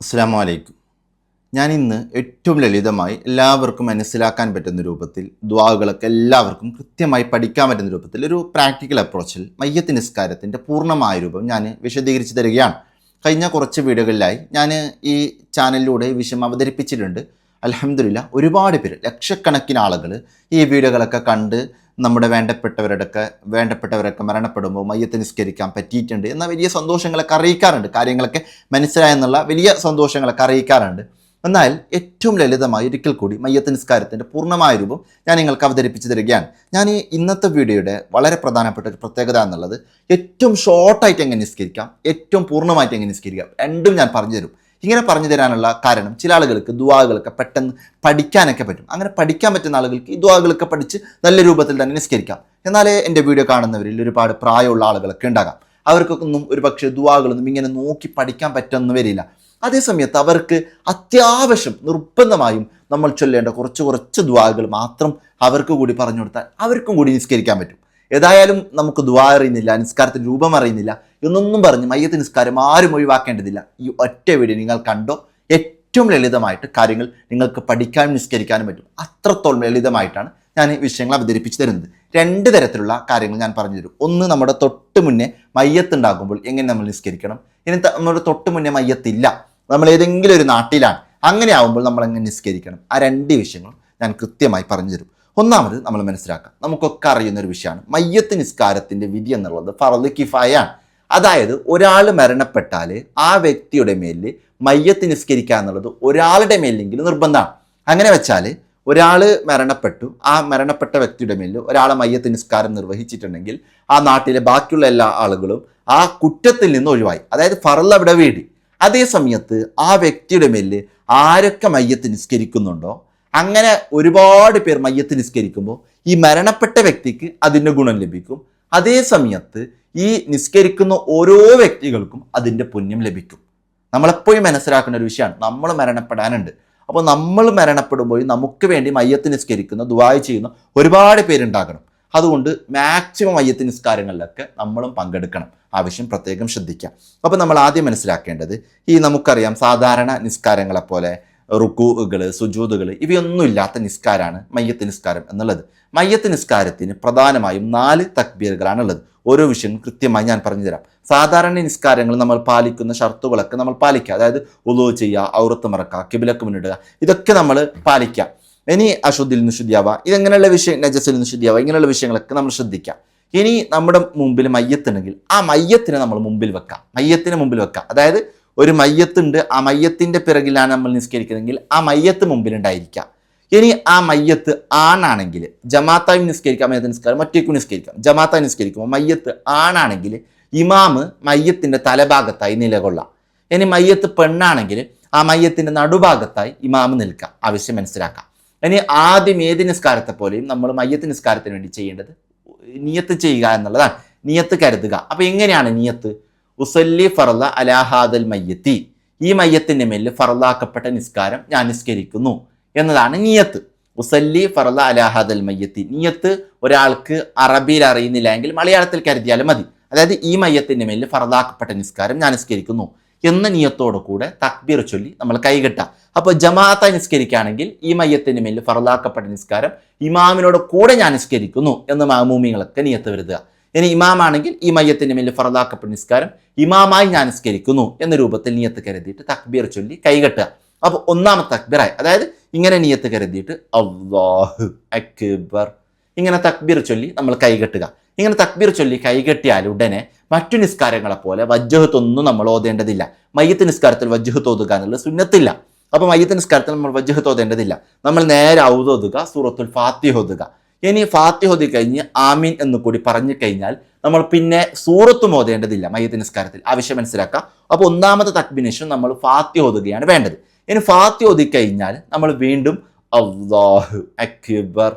അസ്സാം വലൈക്കും ഞാൻ ഇന്ന് ഏറ്റവും ലളിതമായി എല്ലാവർക്കും മനസ്സിലാക്കാൻ പറ്റുന്ന രൂപത്തിൽ ദ്വാകളൊക്കെ എല്ലാവർക്കും കൃത്യമായി പഠിക്കാൻ പറ്റുന്ന രൂപത്തിൽ ഒരു പ്രാക്ടിക്കൽ അപ്രോച്ചിൽ മയ്യത്ത് നിസ്കാരത്തിന്റെ പൂർണമായ രൂപം ഞാൻ വിശദീകരിച്ച് തരികയാണ്. കഴിഞ്ഞ കുറച്ച് വീഡിയോകളിലായി ഞാൻ ഈ ചാനലിലൂടെ വിഷയം അവതരിപ്പിച്ചിട്ടുണ്ട്. അലഹമില്ല ഒരുപാട് പേര് ലക്ഷക്കണക്കിന് ആളുകൾ ഈ വീഡിയോകളൊക്കെ കണ്ട് നമ്മുടെ വേണ്ടപ്പെട്ടവരൊക്കെ വേണ്ടപ്പെട്ടവരൊക്കെ മരണപ്പെടുമ്പോൾ മയ്യത്ത് നിസ്കരിക്കാൻ പറ്റിയിട്ടുണ്ട്. എന്ന വലിയ സന്തോഷങ്ങളൊക്കെ അറിയിക്കാറുണ്ട്. കാര്യങ്ങളൊക്കെ മനസ്സിലായെന്നുള്ള വലിയ സന്തോഷങ്ങളൊക്കെ അറിയിക്കാറുണ്ട്. എന്നാൽ ഏറ്റവും ലളിതമായി ഒരിക്കൽ കൂടി മയ്യത്ത് നിസ്കാരത്തിന്റെ പൂർണമായ രൂപം ഞാൻ നിങ്ങൾക്ക് അവതരിപ്പിച്ചു തരികയാണ്. ഞാൻ ഈ ഇന്നത്തെ വീഡിയോയുടെ വളരെ പ്രധാനപ്പെട്ട ഒരു പ്രത്യേകത എന്നുള്ളത് ഏറ്റവും ഷോർട്ടായിട്ട് എങ്ങനെ നിസ്കരിക്കാം ഏറ്റവും പൂർണമായിട്ട് എങ്ങനെ നിസ്കരിക്കാം രണ്ടും ഞാൻ പറഞ്ഞു തരും. ഇങ്ങനെ പറഞ്ഞു തരാനുള്ള കാരണം ചില ആളുകൾക്ക് ദുവാകളൊക്കെ പെട്ടെന്ന് പഠിക്കാനൊക്കെ പറ്റും. അങ്ങനെ പഠിക്കാൻ പറ്റുന്ന ആളുകൾക്ക് ഈ ദുവാകളൊക്കെ പഠിച്ച് നല്ല രൂപത്തിൽ തന്നെ നിസ്കരിക്കാം. എന്നാലേ എന്റെ വീഡിയോ കാണുന്നവരിൽ ഒരുപാട് പ്രായമുള്ള ആളുകളൊക്കെ ഉണ്ടാകാം. അവർക്കൊന്നും ഒരു പക്ഷേ ദുവാകളൊന്നും ഇങ്ങനെ നോക്കി പഠിക്കാൻ പറ്റുമെന്ന് വരില്ല. അതേസമയത്ത് അവർക്ക് അത്യാവശ്യം നിർബന്ധമായും നമ്മൾ ചൊല്ലേണ്ട കുറച്ച് കുറച്ച് ദുവാകൾ മാത്രം അവർക്ക് കൂടി പറഞ്ഞു കൊടുത്താൽ അവർക്കും കൂടി നിസ്കരിക്കാൻ പറ്റും. ഏതായാലും നമുക്ക് ദുവാ അറിയുന്നില്ല നിസ്കാരത്തിന് രൂപം അറിയുന്നില്ല എന്നൊന്നും പറഞ്ഞ് മയ്യത്ത് നിസ്കാരം ആരും ഒഴിവാക്കേണ്ടതില്ല. ഈ ഒറ്റ വീഡിയോ നിങ്ങൾ കണ്ടോ? ഏറ്റവും ലളിതമായിട്ട് കാര്യങ്ങൾ നിങ്ങൾക്ക് പഠിക്കാനും നിസ്കരിക്കാനും പറ്റും. അത്രത്തോളം ലളിതമായിട്ടാണ് ഞാൻ ഈ വിഷയങ്ങൾ അവതരിപ്പിച്ച് തരുന്നത്. രണ്ട് തരത്തിലുള്ള കാര്യങ്ങൾ ഞാൻ പറഞ്ഞു തരും. ഒന്ന് നമ്മുടെ തൊട്ട് മുന്നേ മയ്യത്തുണ്ടാകുമ്പോൾ എങ്ങനെ നമ്മൾ നിസ്കരിക്കണം? ഇനി നമ്മുടെ തൊട്ട് മുന്നേ മയ്യത്തില്ല. നമ്മൾ ഏതെങ്കിലും ഒരു നാട്ടിലാണ്. അങ്ങനെ ആവുമ്പോൾ നമ്മൾ എങ്ങനെ നിസ്കരിക്കണം? ആ രണ്ട് വിഷയങ്ങളും ഞാൻ കൃത്യമായി പറഞ്ഞു തരും. ഒന്നാമത് നമ്മൾ മനസ്സിലാക്കാം. നമുക്കൊക്കെ അറിയുന്ന ഒരു വിഷയമാണ്. മയ്യത്ത് നിസ്കാരത്തിന്റെ വിധി എന്നുള്ളത് ഫറദ് കിഫായാണ്. അതായത് ഒരാൾ മരണപ്പെട്ടാൽ ആ വ്യക്തിയുടെ മേലിൽ മയ്യത്ത് നിസ്കരിക്കുക എന്നുള്ളത് ഒരാളുടെ മേലെങ്കിലും നിർബന്ധമാണ്. അങ്ങനെ വെച്ചാൽ ഒരാൾ മരണപ്പെട്ടു. ആ മരണപ്പെട്ട വ്യക്തിയുടെ മേലിൽ ഒരാളെ മയ്യത്ത് നിസ്കാരം നിർവഹിച്ചിട്ടുണ്ടെങ്കിൽ ആ നാട്ടിലെ ബാക്കിയുള്ള എല്ലാ ആളുകളും ആ കുറ്റത്തിൽ നിന്ന് ഒഴിവായി. അതായത് ഫറൽ അവിടെ വീടി. അതേ സമയത്ത് ആ വ്യക്തിയുടെ മേലിൽ ആരൊക്കെ മയ്യത്ത് നിസ്കരിക്കുന്നുണ്ടോ അങ്ങനെ ഒരുപാട് പേർ മയ്യത്ത് നിസ്കരിക്കുമ്പോൾ ഈ മരണപ്പെട്ട വ്യക്തിക്ക് അതിന്റെ ഗുണം ലഭിക്കും. അതേ സമയത്ത് ഈ നിസ്കരിക്കുന്ന ഓരോ വ്യക്തികൾക്കും അതിന്റെ പുണ്യം ലഭിക്കും. നമ്മളെപ്പോഴും മനസ്സിലാക്കേണ്ട ഒരു വിഷയമാണ്. നമ്മൾ മരണപ്പെടാനുണ്ട്. അപ്പോൾ നമ്മൾ മരണപ്പെടുമ്പോൾ നമുക്ക് വേണ്ടി മയ്യത്ത് നിസ്കരിക്കുന്ന ദുബായ് ചെയ്യുന്ന ഒരുപാട് പേരുണ്ടാകണം. അതുകൊണ്ട് മാക്സിമം മയ്യത്ത് നിസ്കാരങ്ങളിലൊക്കെ നമ്മളും പങ്കെടുക്കണം. ആവശ്യം പ്രത്യേകം ശ്രദ്ധിക്കാം. അപ്പോൾ നമ്മൾ ആദ്യം മനസ്സിലാക്കേണ്ടത് ഈ നമുക്കറിയാം സാധാരണ നിസ്കാരങ്ങളെ പോലെ റുക്കൂകൾ സുജൂതുകൾ ഇവയൊന്നും ഇല്ലാത്ത നിസ്കാരമാണ് മയ്യത്ത് നിസ്കാരം എന്നുള്ളത്. മയ്യത്ത് നിസ്കാരത്തിന് പ്രധാനമായും നാല് തക്ബീറുകളാണ് ഉള്ളത് ഓരോ വിഷയം കൃത്യമായി ഞാൻ പറഞ്ഞു തരാം സാധാരണ നിസ്കാരങ്ങൾ നമ്മൾ പാലിക്കുന്ന ഷർത്തുകളൊക്കെ നമ്മൾ പാലിക്കുക. അതായത് ഉളു ചെയ്യുക ഔറത്ത് മറക്കുക കിബിലക്ക് മുന്നിടുക. ഇതൊക്കെ നമ്മൾ പാലിക്കുക. ഇനി അശുദ്ധിൽ നിന്ന് ശുദ്ധിയാവുക. ഇതെങ്ങനെയുള്ള വിഷയം? നജസിൽ നിന്ന് ശുദ്ധിയാവുക. ഇങ്ങനെയുള്ള വിഷയങ്ങളൊക്കെ നമ്മൾ ശ്രദ്ധിക്കുക. ഇനി നമ്മുടെ മുമ്പിൽ മയ്യത്തുണ്ടെങ്കിൽ ആ മയ്യത്തിനെ നമ്മൾ മുമ്പിൽ വെക്കാം. മയ്യത്തിന് മുമ്പിൽ വെക്കാം. അതായത് ഒരു മയ്യത്തുണ്ട്. ആ മയ്യത്തിന്റെ പിറകിലാണ് നമ്മൾ നിസ്കരിക്കുന്നതെങ്കിൽ ആ മയ്യത്ത് മുമ്പിലുണ്ടായിരിക്കാം. ഇനി ആ മയ്യത്ത് ആണാണെങ്കിൽ ജമാത്തായി നിസ്കരിക്കാം മയ്യത്ത് നിസ്കാരം മറ്റേക്കും നിസ്കരിക്കാം. ജമാത്തായി നിസ്കരിക്കുമ്പോൾ മയ്യത്ത് ആണാണെങ്കിൽ ഇമാമ് മയ്യത്തിന്റെ തലഭാഗത്തായി നിലകൊള്ളാം. ഇനി മയ്യത്ത് പെണ്ണാണെങ്കിൽ ആ മയ്യത്തിന്റെ നടുഭാഗത്തായി ഇമാമ് നിൽക്കാം. ആവശ്യം മനസ്സിലാക്കാം. ഇനി ആദ്യം ഏത് നിസ്കാരത്തെ പോലെയും നമ്മൾ മയ്യത്ത് നിസ്കാരത്തിന് വേണ്ടി ചെയ്യേണ്ടത് നിയത്ത് ചെയ്യുക എന്നുള്ളതാണ്. നിയത്ത് കരുതുക. അപ്പോൾ എങ്ങനെയാണ് നിയത്ത്? ഉസല്ലി ഫറല അലാഹാദൽ മയ്യത്തി. ഈ മയ്യത്തിന്റെ മേലിൽ ഫറലാക്കപ്പെട്ട നിസ്കാരം ഞാൻ നിസ്കരിക്കുന്നു എന്നതാണ് നിയത്ത്. ഉസല്ലി ഫറല അലാഹാദൽ മയ്യത്തി. നിയത്ത് ഒരാൾക്ക് അറബിയിൽ അറിയുന്നില്ല എങ്കിൽ മലയാളത്തിൽ കരുതിയാലും മതി. അതായത് ഈ മയ്യത്തിന്റെ മേലിൽ ഫറലാക്കപ്പെട്ട നിസ്കാരം ഞാൻ നിസ്കരിക്കുന്നു എന്ന നിയത്തോടു കൂടെ തക്ബീർ ചൊല്ലി നമ്മൾ കൈകെട്ടാം അപ്പോൾ ജമാഅത്തായി നിസ്കരിക്കുകയാണെങ്കിൽ ഈ മയ്യത്തിന്റെ മേലിൽ ഫറലാക്കപ്പെട്ട നിസ്കാരം ഇമാമിനോട് കൂടെ ഞാൻ നിസ്കരിക്കുന്നു എന്ന് മാമൂമികളൊക്കെ നിയത്ത് വരുത്തുക ഇനി ഇമാമാണെങ്കിൽ ഈ മയ്യത്തിന്റെ മേലിൽ ഫറദാക്കപ്പെട്ട നിസ്കാരം ഇമാമായി ഞാൻ നിസ്കരിക്കുന്നു എന്ന രൂപത്തിൽ നിയത്ത് കരുതിയിട്ട് തക്ബീർ ചൊല്ലി കൈകെട്ടുക അപ്പോൾ ഒന്നാമത്തെ തക്ബീറായി. അതായത് ഇങ്ങനെ നിയത്ത് കരുതിയിട്ട് അള്ളാഹു അക്ബർ. ഇങ്ങനെ തക്ബീർ ചൊല്ലി നമ്മൾ കൈകെട്ടുക ഇങ്ങനെ തക്ബീർ ചൊല്ലി കൈകെട്ടിയാൽ ഉടനെ മറ്റു നിസ്കാരങ്ങളെ പോലെ വജ്ജഹത്തൊന്നും നമ്മൾ ഓതേണ്ടതില്ല. മയ്യത്ത് നിസ്കാരത്തിൽ വജ്ജഹത്ത് ഓതുക എന്നുള്ളത് സുന്നത്തില്ല. അപ്പോൾ മയ്യത്ത് നിസ്കാരത്തിൽ നമ്മൾ വജ്ജഹത്ത് ഓതേണ്ടതില്ല. നമ്മൾ നേരെ ഔതോതുക സൂറത്തുൽ ഫാത്തിഹ ഓതുക. ഇനി ഫാത്തിഹോദി കഴിഞ്ഞ് ആമീൻ എന്ന് കൂടി പറഞ്ഞു കഴിഞ്ഞാൽ നമ്മൾ പിന്നെ സൂറത്തും ഓതേണ്ടതില്ല മയ്യത്ത് നിസ്കാരത്തിൽ. ആവശ്യം മനസ്സിലാക്കുക അപ്പോൾ ഒന്നാമത്തെ തക്ബിനേഷൻ നമ്മൾ ഫാത്തിഹ ഓതുകയാണ് വേണ്ടത്. ഇനി ഫാത്തി ഓതി കഴിഞ്ഞാൽ നമ്മൾ വീണ്ടും അള്ളാഹു അക്ബർ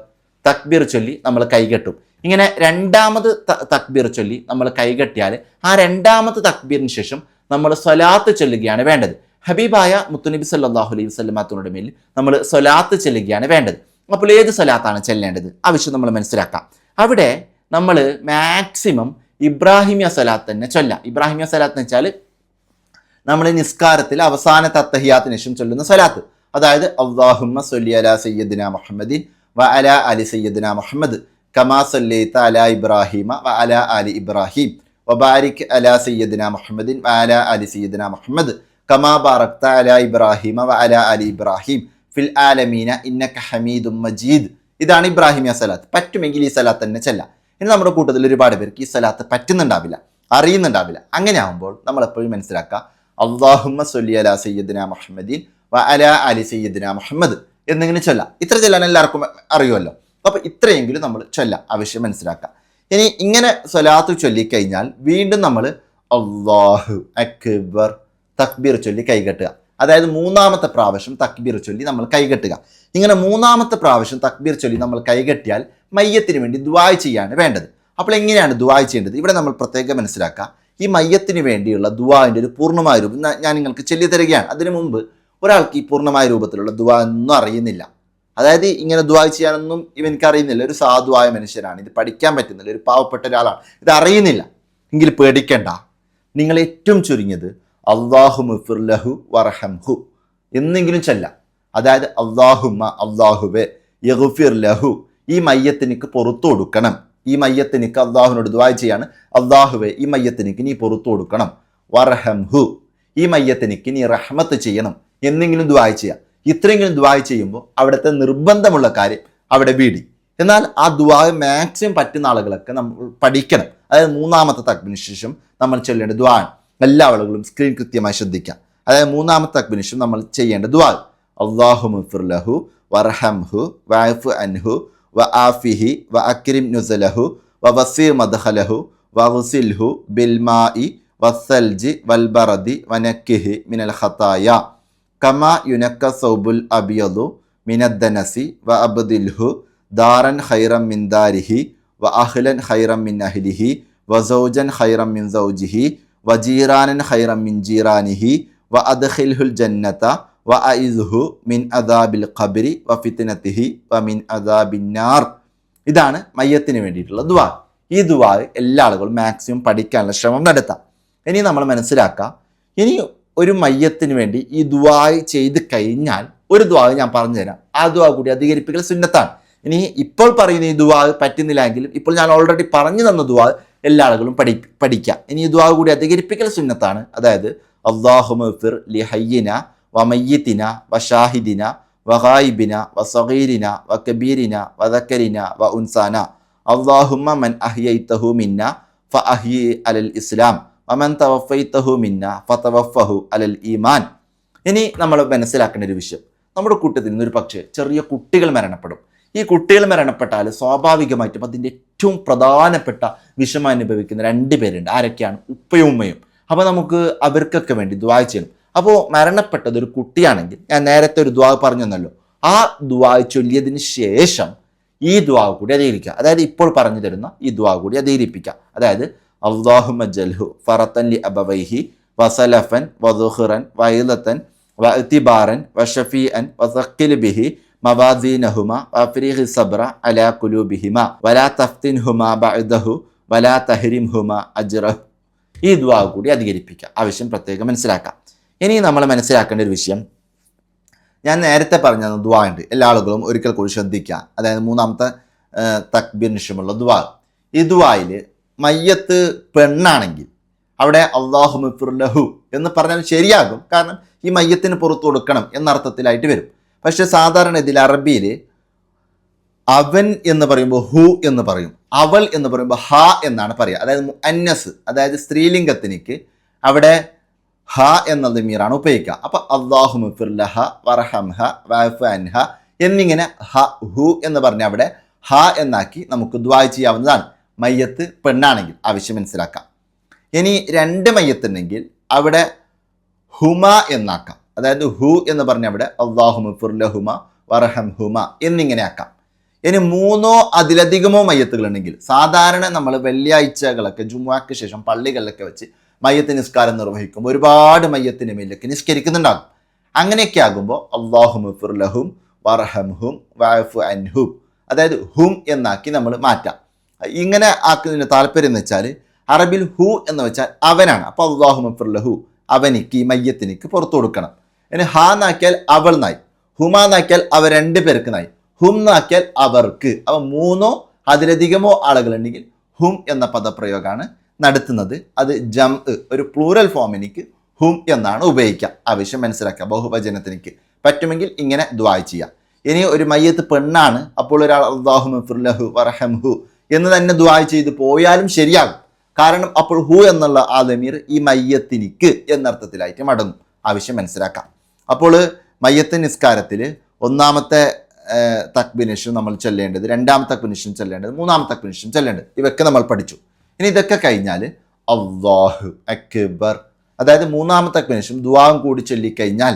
തക്ബീർ ചൊല്ലി നമ്മൾ കൈകെട്ടും. ഇങ്ങനെ രണ്ടാമത് തക്ബീർ ചൊല്ലി നമ്മൾ കൈകെട്ടിയാൽ ആ രണ്ടാമത്തെ തക്ബീറിന് ശേഷം നമ്മൾ സ്വലാത്ത് ചൊല്ലുകയാണ് വേണ്ടത്. ഹബീബായ മുത്തുനബി സല്ലാഹു അലൈഹി വസ്ലമാത്തിനുടെ മേൽ നമ്മൾ സ്വലാത്ത് ചെല്ലുകയാണ് വേണ്ടത്. അപ്പോൾ ഏത് സ്വലാത്താണ് ചെല്ലേണ്ടത്? ആവശ്യം നമ്മൾ മനസ്സിലാക്കാം. അവിടെ നമ്മൾ മാക്സിമം ഇബ്രാഹിമിയ സ്വലാത്ത് തന്നെ ചൊല്ലാം. ഇബ്രാഹിമിയ സ്വലാത്ത് എന്ന് വെച്ചാൽ നമ്മൾ നിസ്കാരത്തിൽ അവസാന തത്തഹിയാത്തിന് ശേഷം ചൊല്ലുന്ന സ്വലാത്ത് അതായത് അള്ളാഹുമ്മ സൊല്ലി അല സയ്യദിന മുഹമ്മദിൻ വ അല അലി സയ്യദിന മുഹമ്മദ് കമാ സല്ലൈത്ത അല ഇബ്രാഹിമ വ അല അലി ഇബ്രാഹിം വബാരിക് അല സയ്യദിന മുഹമ്മദിൻ വ അല അലി സയ്യദിന മുഹമ്മദ് കമാ ബാറക്ത അല ഇബ്രാഹിമ വ അല അലി ഇബ്രാഹിം ഫിൽ ആലമീന ഇന്നക ഹമീദും മജീദ്. ഇതാണ് ഇബ്രാഹിമിയ സലാത്ത്. പറ്റുമെങ്കിൽ ഈ സലാത്ത് തന്നെ ചെല്ലാം. ഇനി നമ്മുടെ കൂട്ടത്തിൽ ഒരുപാട് പേർക്ക് ഈ സലാത്ത് പറ്റുന്നുണ്ടാവില്ല. അറിയുന്നുണ്ടാവില്ല. അങ്ങനെ ആകുമ്പോൾ നമ്മൾ എപ്പോഴും മനസ്സിലാക്കുക അള്ളാഹുമ്മ സൊല്ലി അല സയ്യദിന മുഹമ്മദീൻ വ അല അലി സയ്യദിന മുഹമ്മദ്. എന്നിങ്ങനെ ചൊല്ല. ഇത്ര ചൊല്ലാൻ എല്ലാവർക്കും അറിയുമല്ലോ. അപ്പോൾ ഇത്രയെങ്കിലും നമ്മൾ ചൊല്ലാം. ആവശ്യം മനസ്സിലാക്കുക. ഇനി ഇങ്ങനെ സ്വലാത്ത് ചൊല്ലിക്കഴിഞ്ഞാൽ വീണ്ടും നമ്മൾ അള്ളാഹു അക്ബർ തക്ബീർ ചൊല്ലി കൈകെട്ടുക. അതായത് മൂന്നാമത്തെ പ്രാവശ്യം തക്ബീർ ചൊല്ലി നമ്മൾ കൈകെട്ടുക ഇങ്ങനെ മൂന്നാമത്തെ പ്രാവശ്യം തക്ബീർ ചൊല്ലി നമ്മൾ കൈകെട്ടിയാൽ മയ്യത്തിന് വേണ്ടി ദുബായ് ചെയ്യാണ് വേണ്ടത്. അപ്പോൾ എങ്ങനെയാണ് ദുബായ് ചെയ്യേണ്ടത്? ഇവിടെ നമ്മൾ പ്രത്യേകം മനസ്സിലാക്കുക ഈ മയ്യത്തിന് വേണ്ടിയുള്ള ദുവാവിന്റെ ഒരു പൂർണമായ രൂപം ഞാൻ- നിങ്ങൾക്ക് ചൊല്ലി തരികയാണ്. അതിനു മുമ്പ് ഒരാൾക്ക് ഈ പൂർണമായ രൂപത്തിലുള്ള ദുവാ ഒന്നും അറിയുന്നില്ല. അതായത് ഇങ്ങനെ ദുബായ് ചെയ്യാനൊന്നും ഇവനക്ക് അറിയുന്നില്ല. ഒരു സാധുവായ മനുഷ്യരാണ് ഇത് പഠിക്കാൻ പറ്റുന്നില്ല. ഒരു പാവപ്പെട്ട ഒരാളാണ്. ഇത് അറിയുന്നില്ല. എങ്കിൽ പേടിക്കേണ്ട. നിങ്ങൾ ഏറ്റവും ചുരുങ്ങിയത് അള്ളാഹു മുഫിർലഹു വർഹംഹു എന്നെങ്കിലും ചൊല്ല. അതായത് അള്ളാഹുമ അള്ളാഹുവെ യഹുഫിർ ലഹു. ഈ മയ്യത്തിനിക്ക് പുറത്തു കൊടുക്കണം. ഈ മയ്യത്തിനിക്ക് അള്ളാഹുവിനോട് ദ്വായ ചെയ്യാണ്. അള്ളാഹുവെ ഈ മയ്യത്തിനിക്ക് നീ പുറത്തു കൊടുക്കണം. വർഹംഹു ഈ മയ്യത്തിനിക്ക് നീ റഹ്മത്ത് ചെയ്യണം. എന്നെങ്കിലും ദ്വായ ചെയ്യാം. ഇത്രയെങ്കിലും ദ്വായ ചെയ്യുമ്പോൾ അവിടുത്തെ നിർബന്ധമുള്ള കാര്യം അവിടെ വീടി. എന്നാൽ ആ ദുബായ് മാക്സിമം പറ്റുന്ന ആളുകളൊക്കെ നമ്മൾ പഠിക്കണം. അതായത് മൂന്നാമത്തെ തക്ബിന് ശേഷം നമ്മൾ ചൊല്ലേണ്ട ദ്വാ എല്ലാ ആളുകളും സ്ക്രീൻ കൃത്യമായി ശ്രദ്ധിക്കാം. അതായത് മൂന്നാമത്തെ അഗ്നിഷം നമ്മൾ ചെയ്യേണ്ട ദ്വാ അള്ളാഹു മുഫുർലഹു വർഹംഹു വഅഫു അൻഹു വ ആഫിഹി വ അക്രിം നുസലഹു വ വസീ മദ്ഹലഹു വഗ്സിൽഹു ബിൽമായി വസ്സൽജി വൽബറദി വനക്കിഹി മിനൽ ഖതായ. കമ യുനക്ക സൗബുൽ അബിയദു മിനദ്ദനസി വ അബ്ദിൽഹു ദാരൻ ഖൈറം മിൻ ദാരിഹി വ അഹ്ലൻ ഖൈറം മിൻ അഹ്ലിഹി വ സൗജൻ ഖൈറം മിൻ സൗജിഹി വ ഹൈറം മിൻ ജീറാനിഹി വ അദ്ഹിൽഹുൽ ജന്നത വ അഇസ്ഹു മിൻ അദാബിൽ ഖബരി വ ഫിത്തിനത്തിഹി വ മിൻ അദാബിൻ നാർ. ഇതാണ് മയ്യത്തിന് വേണ്ടിയിട്ടുള്ള ദുവാ ഈ ദുവാ എല്ലാ ആളുകളും മാക്സിമം പഠിക്കാനുള്ള ശ്രമം നടത്താം. ഇനി നമ്മൾ മനസ്സിലാക്കാം. ഇനി ഒരു മയ്യത്തിന് വേണ്ടി ഈ ദുവായ് ചെയ്ത് കഴിഞ്ഞാൽ ഒരു ദുവാ ഞാൻ പറഞ്ഞുതരാം. ആ ദുവാ കൂടി അധികരിപ്പിക്കൽ സുന്നത്താണ്. ഇനി ഇപ്പോൾ പറയുന്ന ഈ ദുവാ പറ്റുന്നില്ല ഇപ്പോൾ ഞാൻ ഓൾറെഡി പറഞ്ഞു തന്ന ദുവാ എല്ലാ ആളുകളും പഠി പഠിക്കാം. ഇനി ഈ ദുവാ കൂടി അധികരിപ്പിക്കൽ സുന്നത്താണ്. അതായത് അള്ളാഹുമിർ ലി ഹയ്യന വ മയ്യത്തിന വ ഷാഹിദിന വ ഗായിബിന വ ഉൻസാന. അള്ളാഹുമ്മ മൻ അഹ്യൈത്തഹു മിന്ന ഫ അഹി അലൽ ഇസ്ലാം. വമൻ തവഫൈത്തഹു മിന്ന ഫ ഫതവഫഹു അലൽ ഈമാൻ. ഇനി നമ്മൾ മനസ്സിലാക്കേണ്ട ഒരു വിഷയം. നമ്മുടെ കൂട്ടത്തിൽ നിന്ന് ഒരു പക്ഷേ ചെറിയ കുട്ടികൾ മരണപ്പെടും. ഈ കുട്ടികൾ മരണപ്പെട്ടാൽ സ്വാഭാവികമായിട്ടും അതിന്റെ ഏറ്റവും പ്രധാനപ്പെട്ട വിഷമം അനുഭവിക്കുന്ന രണ്ട് പേരുണ്ട്. ആരൊക്കെയാണ്? ഉപ്പയും ഉമ്മയും. അപ്പോൾ നമുക്ക് അവർക്കൊക്കെ വേണ്ടി ദ്വാ ചെയ്യണം. അപ്പോൾ മരണപ്പെട്ടത് ഒരു കുട്ടിയാണെങ്കിൽ ഞാൻ നേരത്തെ ഒരു ദ്വാ പറഞ്ഞു തന്നല്ലോ ആ ദ്വാ ചൊല്ലിയതിന് ശേഷം ഈ ദ്വാ കൂടി അധികരിക്കുക. അതായത് ഇപ്പോൾ പറഞ്ഞു തരുന്ന ഈ ദ്വാ കൂടി അധികരിപ്പിക്കുക. അതായത് അള്ളാഹുമ ജൽഹു ഫറത്തൻ ലി അബവൈഹി വസലഫൻ വദുഹുറൻ വൈലത്തൻ വഅ്തിബാറൻ വഷഫീഅൻ വസക്കിൽ ബിഹി മവാദീനഹുമ വഫരീഹി സബ്ര അലാ കുലൂബിഹിമ വലാ തഫ്തിൻ ഹുമ ബഅദഹു വലാ തഹരിം ഹുമ അജ്റഹു. ഈ ദ്വാ കൂടി അധികരിപ്പിക്കുക ആവശ്യം പ്രത്യേകം മനസ്സിലാക്കാം. ഇനി നമ്മൾ മനസ്സിലാക്കേണ്ട ഒരു വിഷയം. ഞാൻ നേരത്തെ പറഞ്ഞ ദ്വാ ഉണ്ട്. എല്ലാ ആളുകളും ഒരിക്കൽ കൂടി ശ്രദ്ധിക്കുക അതായത് മൂന്നാമത്തെ തക്ബീർ നിഷമുള്ള ദ്വാ ഈ ദ്വായിൽ മയ്യത്ത് പെണ്ണാണെങ്കിൽ അവിടെ അള്ളാഹു മുഫുർലഹു എന്ന് പറഞ്ഞാൽ ശരിയാകും. കാരണം ഈ മയ്യത്തിന് പുറത്തു കൊടുക്കണം എന്നർത്ഥത്തിലായിട്ട് വരും. പക്ഷെ സാധാരണ ഇതിൽ അറബിയിൽ അവൻ എന്ന് പറയുമ്പോൾ ഹു എന്ന് പറയും. അവൾ എന്ന് പറയുമ്പോൾ ഹ എന്നാണ് പറയുക. അതായത് അന്നസ് അതായത് സ്ത്രീലിംഗത്തിനിക്ക് അവിടെ ഹ എന്ന ദമീറാണ് ഉപയോഗിക്കുക. അപ്പോൾ അള്ളാഹു മുഫിർലഹ വറഹംഹ ഹ അൻഹ എന്നിങ്ങനെ ഹ ഹു എന്ന് പറഞ്ഞ അവിടെ ഹ എന്നാക്കി നമുക്ക് ദ്വായ ചെയ്യാവുന്നതാണ്. മയ്യത്ത് പെണ്ണാണെങ്കിൽ ആവശ്യം മനസ്സിലാക്കാം. ഇനി രണ്ട് മയ്യത്തുണ്ടെങ്കിൽ അവിടെ ഹുമ എന്നാക്കാം. അതായത് ഹു എന്ന് പറഞ്ഞ അവിടെ അള്ളാഹു വർഹം ഹുമ എന്നിങ്ങനെ ആക്കാം. ഇനി മൂന്നോ അതിലധികമോ മയ്യത്തുകൾ ഉണ്ടെങ്കിൽ സാധാരണ നമ്മൾ വെള്ളിയാഴ്ചകളൊക്കെ ജുമാക്ക് ശേഷം പള്ളികളിലൊക്കെ വെച്ച് മയ്യത്ത് നിസ്കാരം നിർവഹിക്കുമ്പോൾ ഒരുപാട് മയ്യത്തിന് മേലൊക്കെ നിസ്കരിക്കുന്നുണ്ടാകും. അങ്ങനെയൊക്കെ ആകുമ്പോൾ അള്ളാഹു മുഫുർലഹും വറഹംഹും വഅഫു അൻഹും അതായത് ഹും എന്നാക്കി നമ്മൾ മാറ്റാം. ഇങ്ങനെ ആക്കുന്നതിന് താല്പര്യം എന്ന് വെച്ചാൽ അറബിൽ ഹു എന്ന് വെച്ചാൽ അവനാണ്. അപ്പോൾ അള്ളാഹു മുഫുർലഹു അവനിക്ക് ഈ മയ്യത്തിനിക്ക് പുറത്തു കൊടുക്കണം. ഇനി ഹാ എന്നാക്കിയാൽ അവൾ നായി ഹുമ എന്നാക്കിയാൽ അവർ രണ്ട് പേർക്ക് നായി ഹും എന്നാക്കിയാൽ അവർക്ക്. അവ മൂന്നോ അതിലധികമോ ആളുകളുണ്ടെങ്കിൽ ഹും എന്ന പദപ്രയോഗമാണ് നടത്തുന്നത്. അത് ജം ഒരു പ്ലൂറൽ ഫോം എനിക്ക് ഹും എന്നാണ് ഉപയോഗിക്കുക ആവശ്യം മനസ്സിലാക്കുക ബഹുവചനത്തിനിക്ക്. പറ്റുമെങ്കിൽ ഇങ്ങനെ ദ്വായ് ചെയ്യാം. ഇനി ഒരു മയ്യത്ത് പെണ്ണാണ് അപ്പോൾ ഒരാൾ അള്ളാഹു വർഹം വറഹംഹു എന്ന് തന്നെ ദ്വായ് ചെയ്ത് പോയാലും ശരിയാകും. കാരണം അപ്പോൾ ഹു എന്നുള്ള ആ ദമീർ ഈ മയ്യത്തിനിക്ക് എന്നർത്ഥത്തിലായിട്ട് മടങ്ങും. ആവശ്യം മനസ്സിലാക്കാം. അപ്പോൾ മയ്യത്ത് നിസ്കാരത്തിൽ ഒന്നാമത്തെ തക്ബിനിഷൻ നമ്മൾ ചെല്ലേണ്ടത് രണ്ടാമത്തെ തക്ബിനിഷും ചെല്ലേണ്ടത് മൂന്നാമത്തെ തക്ബിനിഷും ചെല്ലേണ്ടത്. ഇവയൊക്കെ നമ്മൾ പഠിച്ചു. ഇനി ഇതൊക്കെ കഴിഞ്ഞാൽ അള്ളാഹു അക്ബർ. അതായത് മൂന്നാമത്തെ തക്ബിനിഷും ദുവാവും കൂടി ചൊല്ലിക്കഴിഞ്ഞാൽ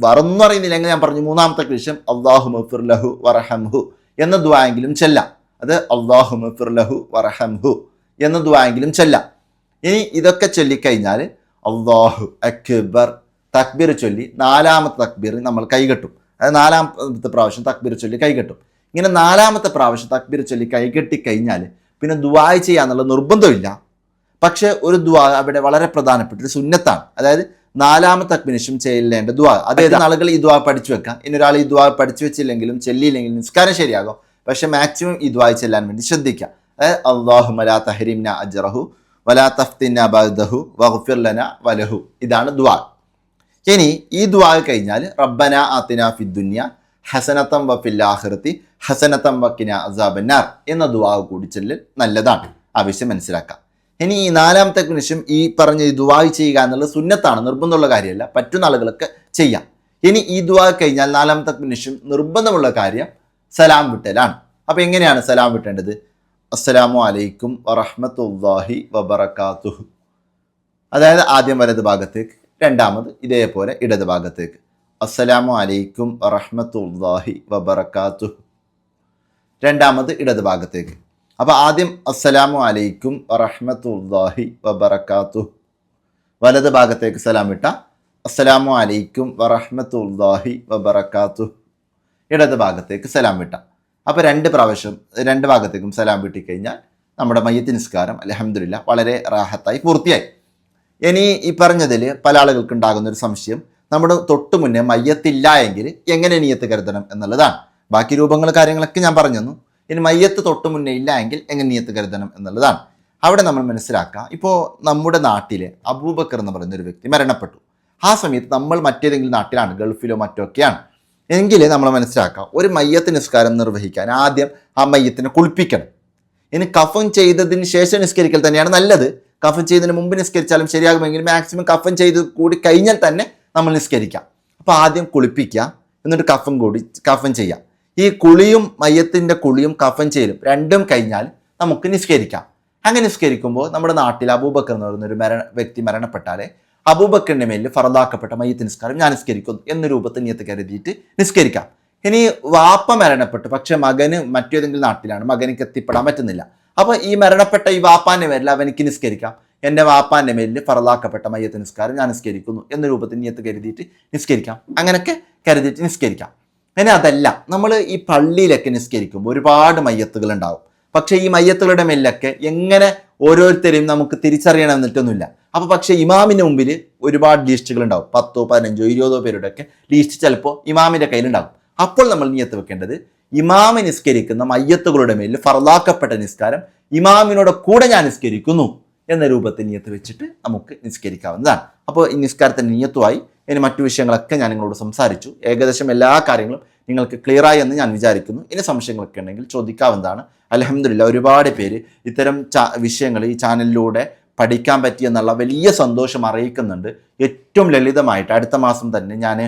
വറന്നു അറിയുന്നില്ല. എങ്ങനെ ഞാൻ പറഞ്ഞു? മൂന്നാമത്തെ തക്ബിനിഷം അള്ളാഹു മഫിർ ലഹു വറഹംഹു എന്ന ദ്വായെങ്കിലും ചെല്ലാം. അത് അള്ളാഹു മഫിർ ലഹു വറഹംഹു എന്ന ദ്വായെങ്കിലും ചെല്ലാം. ഇനി ഇതൊക്കെ ചൊല്ലിക്കഴിഞ്ഞാൽ അള്ളാഹു അക്ബർ. തക്ബീർ ചൊല്ലി നാലാമത്തെ തക്ബീർ നമ്മൾ കൈകെട്ടും. അതായത് നാലാമത്തെ പ്രാവശ്യം തക്ബീർ ചൊല്ലി കൈകെട്ടും. ഇങ്ങനെ നാലാമത്തെ പ്രാവശ്യം തക്ബീർ ചൊല്ലി കൈകെട്ടി കഴിഞ്ഞാൽ പിന്നെ ദുവായ് ചെയ്യാന്നുള്ള നിർബന്ധമില്ല. പക്ഷേ ഒരു ദുവാ അവിടെ വളരെ പ്രധാനപ്പെട്ട ഒരു സുന്നത്താണ്. അതായത് നാലാമത്തെ അക്മിനിഷും ചെല്ലേണ്ട ദുവാ അതായത് ആളുകൾ ഈ ദുവാ പഠിച്ചു വെക്കാം. ഇനി ഒരാൾ ഈ ദുവാ പഠിച്ചു വെച്ചില്ലെങ്കിലും ചെല്ലിയില്ലെങ്കിലും നിസ്കാരം ശരിയാകും. പക്ഷെ മാക്സിമം ഈ ദുവാ ചെല്ലാൻ വേണ്ടി ശ്രദ്ധിക്കുക. അതായത് അള്ളാഹു മലാ തഹരീംന അജറഹു വലാ തഫ്തിന്ന ബഹു വഗ്ഫിർ ലന വലഹു. ഇതാണ് ദുവാ ഇനി ഈ ദ്വാ കഴിഞ്ഞാൽ റബ്ബന ആത്തിന ഫിദ്ദുന്യ ഹസനത്തം വഫിൽ ആഖിറത്തി ഹസനത്തം വക്കിന അസാബന്നാർ എന്ന ദുവാ കൂടി ചെല്ലൽ നല്ലതാണ്. ആവശ്യം മനസ്സിലാക്കാം. ഇനി ഈ നാലാമത്തെ നിമിഷം ഈ പറഞ്ഞ ഈ ദുവാ ചെയ്യുക എന്നുള്ളത് സുന്നത്താണ് നിർബന്ധമുള്ള കാര്യമല്ല. പറ്റുന്ന ആളുകളൊക്കെ ചെയ്യാം. ഇനി ഈ ദുവാ കഴിഞ്ഞാൽ നാലാമത്തെ നിമിഷം നിർബന്ധമുള്ള കാര്യം സലാം വിട്ടലാണ്. അപ്പോൾ എങ്ങനെയാണ് സലാം വിട്ടേണ്ടത്? അസ്സലാമു അലൈക്കും വറഹ്മത്തുള്ളാഹി വബറകാതുഹു. അതായത് ആദ്യം വലത് ഭാഗത്തേക്ക് രണ്ടാമത് ഇതേപോലെ ഇടതുഭാഗത്തേക്ക് അസ്സലാമു അലൈക്കും വറഹമത്തുല്ലാഹി വബറകാതുഹു. രണ്ടാമത് ഇടതുഭാഗത്തേക്ക് അപ്പോൾ ആദ്യം അസ്സലാമു അലൈക്കും വറഹമത്തുല്ലാഹി വബറകാതുഹു. വലത് ഭാഗത്തേക്ക് സലാം ഇട്ട അസ്സലാമു അലൈക്കും വറഹമത്തുല്ലാഹി വബറകാതുഹു. ഇടത് ഭാഗത്തേക്ക് സലാം വിട്ട. അപ്പോൾ രണ്ട് പ്രാവശ്യം രണ്ട് ഭാഗത്തേക്കും സലാം വിട്ടിക്കഴിഞ്ഞാൽ നമ്മുടെ മയ്യത്ത് നിസ്കാരം അലഹമില്ല വളരെ റാഹത്തായി പൂർത്തിയായി. ഇനി ഈ പറഞ്ഞതിൽ പല ആളുകൾക്ക് ഉണ്ടാകുന്ന ഒരു സംശയം നമ്മുടെ തൊട്ട് മുന്നേ മയ്യത്തില്ല എങ്കിൽ എങ്ങനെ നീയത്ത് കരുതണം എന്നുള്ളതാണ്. ബാക്കി രൂപങ്ങൾ കാര്യങ്ങളൊക്കെ ഞാൻ പറഞ്ഞു ഇനി മയ്യത്ത് തൊട്ട് മുന്നേ ഇല്ല എങ്കിൽ എങ്ങനെ നീയത്ത് കരുതണം എന്നുള്ളതാണ്. അവിടെ നമ്മൾ മനസ്സിലാക്കുക ഇപ്പോൾ നമ്മുടെ നാട്ടിലെ അബൂബക്കർ എന്ന് പറയുന്നൊരു വ്യക്തി മരണപ്പെട്ടു. ആ സമയത്ത് നമ്മൾ മറ്റേതെങ്കിലും നാട്ടിലാണ് ഗൾഫിലോ മറ്റോ ഒക്കെയാണ്. എങ്കിൽ നമ്മൾ മനസ്സിലാക്കുക ഒരു മയ്യത്ത് നിസ്കാരം നിർവഹിക്കാൻ ആദ്യം ആ മയ്യത്തിനെ കുളിപ്പിക്കണം. ഇനി കഫം ചെയ്തതിന് ശേഷം നിസ്കരിക്കൽ തന്നെയാണ് നല്ലത്. കഫൻ ചെയ്യുന്നതിന് മുമ്പ് നിസ്കരിച്ചാലും ശരിയാകുമെങ്കിൽ മാക്സിമം കഫൻ ചെയ്ത് കൂടി കഴിഞ്ഞാൽ തന്നെ നമ്മൾ നിസ്കരിക്കാം. അപ്പോൾ ആദ്യം കുളിപ്പിക്കുക. എന്നിട്ട് കഫൻ കൂടി കഫൻ ചെയ്യാം ഈ കുളിയും മയ്യത്തിന്റെ കുളിയും കഫൻ ചെയ്യലും രണ്ടും കഴിഞ്ഞാൽ നമുക്ക് നിസ്കരിക്കാം. അങ്ങനെ നിസ്കരിക്കുമ്പോൾ നമ്മുടെ നാട്ടിൽ അബൂബക്കർ എന്ന് പറയുന്ന ഒരു മരണ വ്യക്തി മരണപ്പെട്ടാലേ അബൂബക്കറിന്റെ മേലിൽ ഫറദാക്കപ്പെട്ട മയ്യത്ത് നിസ്കാരം ഞാൻ നിസ്കരിക്കുന്നു എന്ന രൂപത്തിൽ നിയത്ത് കരുതിയിട്ട് നിസ്കരിക്കാം. ഇനി വാപ്പ മരണപ്പെട്ടു. പക്ഷെ മകന് മറ്റേതെങ്കിലും നാട്ടിലാണ്. മകനിക്ക് എത്തിപ്പെടാൻ പറ്റുന്നില്ല. അപ്പോൾ ഈ മരണപ്പെട്ട ഈ വാപ്പാന്റെ മേലിൽ അവനിക്ക് നിസ്കരിക്കാം. എന്റെ വാപ്പാന്റെ മേലിൽ ഫറലാക്കപ്പെട്ട മയ്യത്ത് നിസ്കാരം ഞാൻ നിസ്കരിക്കുന്നു എന്ന രൂപത്തിൽ നിയത്ത് കരുതിയിട്ട് നിസ്കരിക്കാം. അങ്ങനെയൊക്കെ കരുതിയിട്ട് നിസ്കരിക്കാം. പിന്നെ അതല്ല നമ്മൾ ഈ പള്ളിയിലൊക്കെ നിസ്കരിക്കുമ്പോൾ ഒരുപാട് മയ്യത്തുകൾ ഉണ്ടാവും പക്ഷേ ഈ മയ്യത്തുകളുടെ മേലൊക്കെ എങ്ങനെ ഓരോരുത്തരെയും നമുക്ക് തിരിച്ചറിയണം എന്നിട്ടൊന്നുമില്ല അപ്പോൾ പക്ഷേ ഇമാമിന് മുമ്പിൽ ഒരുപാട് ലിസ്റ്റുകൾ ഉണ്ടാവും പത്തോ പതിനഞ്ചോ ഇരുപതോ പേരുടെ ഒക്കെ ലിസ്റ്റ് ചിലപ്പോൾ ഇമാമിന്റെ കയ്യിലുണ്ടാകും അപ്പോൾ നമ്മൾ നിയത്ത് വെക്കേണ്ടത് ഇമാമ് നിസ്കരിക്കുന്ന മയ്യത്തുകളുടെ മേലിൽ ഫറലാക്കപ്പെട്ട നിസ്കാരം ഇമാമിനോട് കൂടെ ഞാൻ നിസ്കരിക്കുന്നു എന്ന രൂപത്തിൽ നിയത്ത് വെച്ചിട്ട് നമുക്ക് നിസ്കരിക്കാവുന്നതാണ്. അപ്പോൾ ഈ നിസ്കാരത്തിന്റെ നിയത്തുമായി ഇനി മറ്റു വിഷയങ്ങളൊക്കെ ഞാൻ നിങ്ങളോട് സംസാരിച്ചു. ഏകദേശം എല്ലാ കാര്യങ്ങളും നിങ്ങൾക്ക് ക്ലിയറായി എന്ന് ഞാൻ വിചാരിക്കുന്നു. ഇനി സംശയങ്ങളൊക്കെ ഉണ്ടെങ്കിൽ ചോദിക്കാവുന്നതാണ്. അലഹമില്ല ഒരുപാട് പേര് ഇത്തരം വിഷയങ്ങൾ ഈ ചാനലിലൂടെ പഠിക്കാൻ പറ്റിയെന്നുള്ള വലിയ സന്തോഷം അറിയിക്കുന്നുണ്ട്. ഏറ്റവും ലളിതമായിട്ട് അടുത്ത മാസം തന്നെ ഞാൻ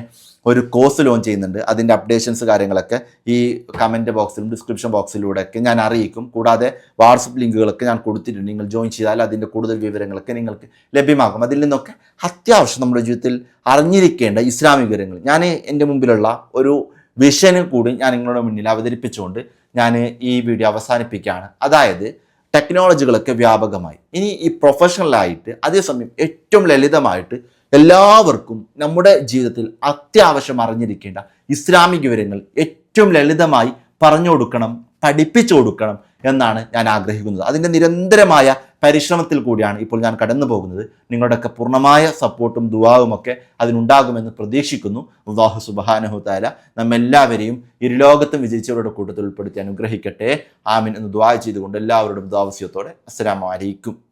ഒരു കോഴ്സ് ലോഞ്ച് ചെയ്യുന്നുണ്ട്. അതിന്റെ അപ്ഡേഷൻസ് കാര്യങ്ങളൊക്കെ ഈ കമന്റ് ബോക്സിലും ഡിസ്ക്രിപ്ഷൻ ബോക്സിലൂടെയൊക്കെ ഞാൻ അറിയിക്കും. കൂടാതെ വാട്സപ്പ് ലിങ്കുകളൊക്കെ ഞാൻ കൊടുത്തിട്ടുണ്ട്. നിങ്ങൾ ജോയിൻ ചെയ്താൽ അതിന്റെ കൂടുതൽ വിവരങ്ങളൊക്കെ നിങ്ങൾക്ക് ലഭ്യമാകും. അതിൽ നിന്നൊക്കെ അത്യാവശ്യം നമ്മുടെ ജീവിതത്തിൽ അറിഞ്ഞിരിക്കേണ്ട ഇസ്ലാമിക വിവരങ്ങൾ. ഞാൻ എന്റെ മുമ്പിലുള്ള ഒരു വിഷന് കൂടി ഞാൻ നിങ്ങളുടെ മുന്നിൽ അവതരിപ്പിച്ചുകൊണ്ട് ഞാൻ ഈ വീഡിയോ അവസാനിപ്പിക്കുകയാണ്. അതായത് ടെക്നോളജികളൊക്കെ വ്യാപകമായി. ഇനി ഈ പ്രൊഫഷണലായിട്ട് അതേസമയം ഏറ്റവും ലളിതമായിട്ട് എല്ലാവർക്കും നമ്മുടെ ജീവിതത്തിൽ അത്യാവശ്യം അറിഞ്ഞിരിക്കേണ്ട ഇസ്ലാമിക വിവരങ്ങൾ ഏറ്റവും ലളിതമായി പറഞ്ഞു കൊടുക്കണം പഠിപ്പിച്ചു കൊടുക്കണം എന്നാണ് ഞാൻ ആഗ്രഹിക്കുന്നത്. അതിന്റെ നിരന്തരമായ പരിശ്രമത്തിൽ കൂടിയാണ് ഇപ്പോൾ ഞാൻ കടന്നു പോകുന്നത്. നിങ്ങളുടെയൊക്കെ പൂർണമായ സപ്പോർട്ടും ദുവാവും ഒക്കെ അതിനുണ്ടാകുമെന്ന് പ്രതീക്ഷിക്കുന്നു. അള്ളാഹു സുബാനഹു താല നമ്മെല്ലാവരെയും ഇരുലോകത്തും വിജയിച്ചവരുടെ കൂട്ടത്തിൽ ഉൾപ്പെടുത്തി അനുഗ്രഹിക്കട്ടെ. ആമിൻ എന്ന് ദ്വാ ചെയ്തുകൊണ്ട് എല്ലാവരോടും ദ്വാവസ്യത്തോടെ അസ്സലാമു അലൈക്കും.